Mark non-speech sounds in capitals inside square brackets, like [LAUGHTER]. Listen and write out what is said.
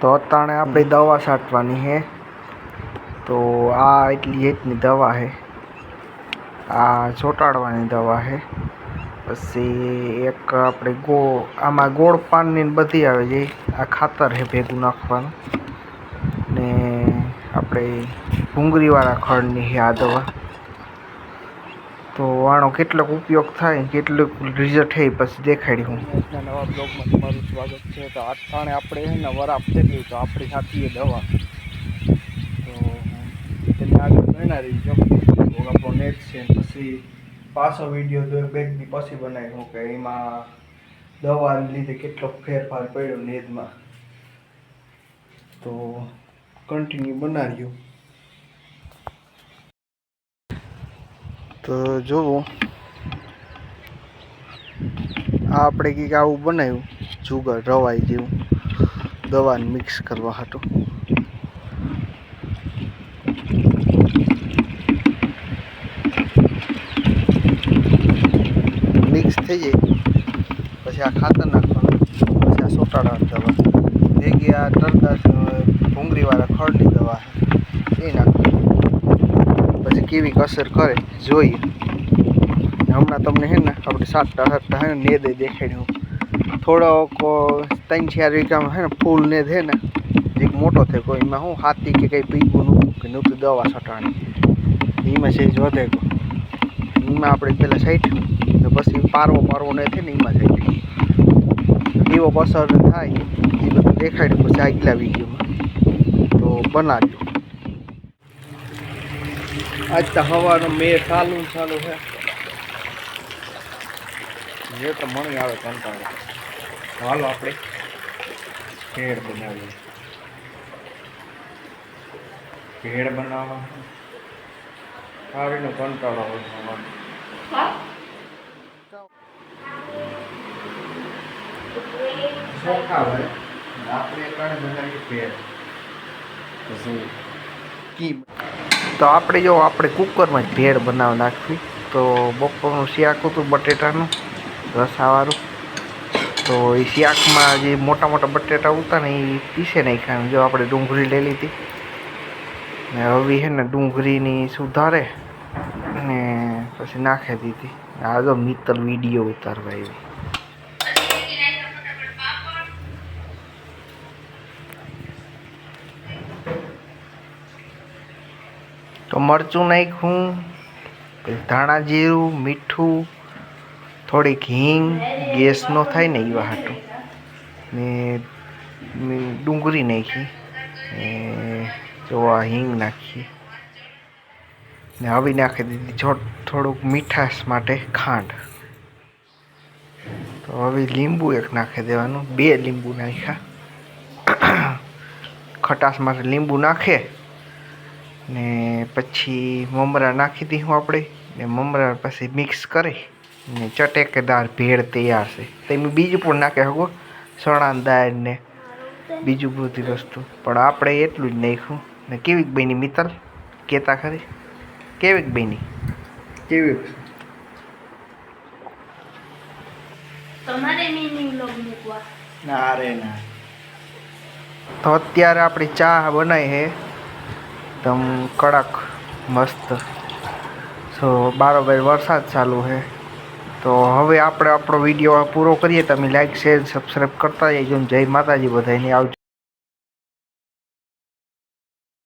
તો અત્યારે આપણે દવા છાંટવાની છે. તો આ એટલી એટલી દવા છે. આ ચોંટાડવાની દવા છે. પછી એક આપણે ગો, આમાં ગોળ પાનની બધી આવે છે. આ ખાતર છે ભેગું નાખવાનું. ને આપણે ભૂંગળીવાળા ખડની છે આ દવા. તો આનો કેટલોક ઉપયોગ થાય, કેટલુંક રિઝલ્ટ થાય પછી દેખાડી હું. નવા બ્લોગમાં તમારું સ્વાગત છે. તો અટાણે આપણે છે ને, વરાપ ગયું તો આપણી સાથે દવા. તો તેને આગળ બનાવી જો આપણો નેટ છે પછી પાછો વીડિયો તો બેગની પછી બનાવી હું કે એમાં દવાને લીધે કેટલો ફેરફાર પડ્યો નેદમાં તો કન્ટિન્યુ બનાવ્યું. તો જુઓ આ આપણે કંઈક આવું બનાવ્યું, જુગર રવાઈ જેવું. દવાને મિક્સ કરવા હતું મિક્સ થઈ જાય. પછી આ ખાતર નાખવાનું. પછી આ સોટાડા દવા. ભેગી આ તરદાસ ભૂંગળીવાળા ખડની દવા એ નાખવાની. પછી કેવી અસર કરે જોઈએ. હમણાં તમને હે ને આપણે સાતટા સાતટા હે ને દે દેખાડ્યું થોડોક ત્રણ ચાર વીઘામાં હે ને ફૂલ ને હે ને એક મોટો થયો, કોઈ એમાં શું હાથી કે કંઈ પીવું નહોતું કે નહોતું દવા છટાણી. એમાં સેજ વધે એમાં આપણે પહેલાં સાઈઠ ને પછી પારવો પારવો ને થાય ને એમાં સાઈઠ એવો અસર થાય, એ બધું દેખાડ્યું, પછી આગલા વિડીયોમાં તો બનાવ્યું. આજ તો હવાનો મેળ ચાલુ ચાલુ છે. જે તો મણી આવે કંટાળો હાલો આપણે ભેળ બનાવીએ. ભેળ બનાવવા ખાવીનો કંટાળો હોય ચોખા હોય. આપણે કારણે બનાવીએ ભેળ. કી તો આપણે જો આપણે કુકરમાં જ ભેળ બનાવી નાખવી. તો બપોરનું શિયાક હતું બટેટાનું, રસાવાળું. તો એ શિયાકમાં જે મોટા મોટા બટેટા ઉતા ને એ પીસે નાખ્યા. જો આપણે ડુંગળી લઈ લીધી. ને હવે છે ને ડુંગળીની સુધારે ને પછી નાખી દીધી. આ જો મિત્તલ વીડિયો ઉતારવા એવી તો મરચું નાખ્યું ધાણા જીરું, મીઠું, થોડીક હિંગ, ગેસ નો થાય ને એવા હાટું ને ડુંગળી નાખી ને જો આ હિંગ નાખી ને આવી નાખી દીધી થોડુંક મીઠાશ માટે ખાંડ. તો હવે લીંબુ એક નાખી દેવાનું. બે લીંબુ નાખ્યા. [COUGHS] ખટાશ માટે લીંબુ નાખે. ને પછી મમરા નાખી દઈશું આપણે. ને મમરા પછી મિક્સ કરી. ને ચટેકેદાર ભેળ તૈયાર છે. તમે બીજું પણ નાખી શકો ચણાની દાળ ને બીજું બધી વસ્તુ. પણ આપણે એટલું જ નાખ્યું. ને કેવીક બની મિત્તલ? કહેતા ખરી? કેવીક બની? કેવી તમારે મિની વ્લોગ મૂકવા. ના રે ના. તો અત્યારે આપણી ચા બનાવી છે એકદમ કડક, મસ્ત. સો બારોબાર વરસાદ ચાલુ છે તો હવે આપણે આપણો વીડિયો પૂરો કરીએ. તમે લાઈક શેર સબસ્ક્રાઈબ કરતા જઈજો ને જય માતાજી બધાને આવજો.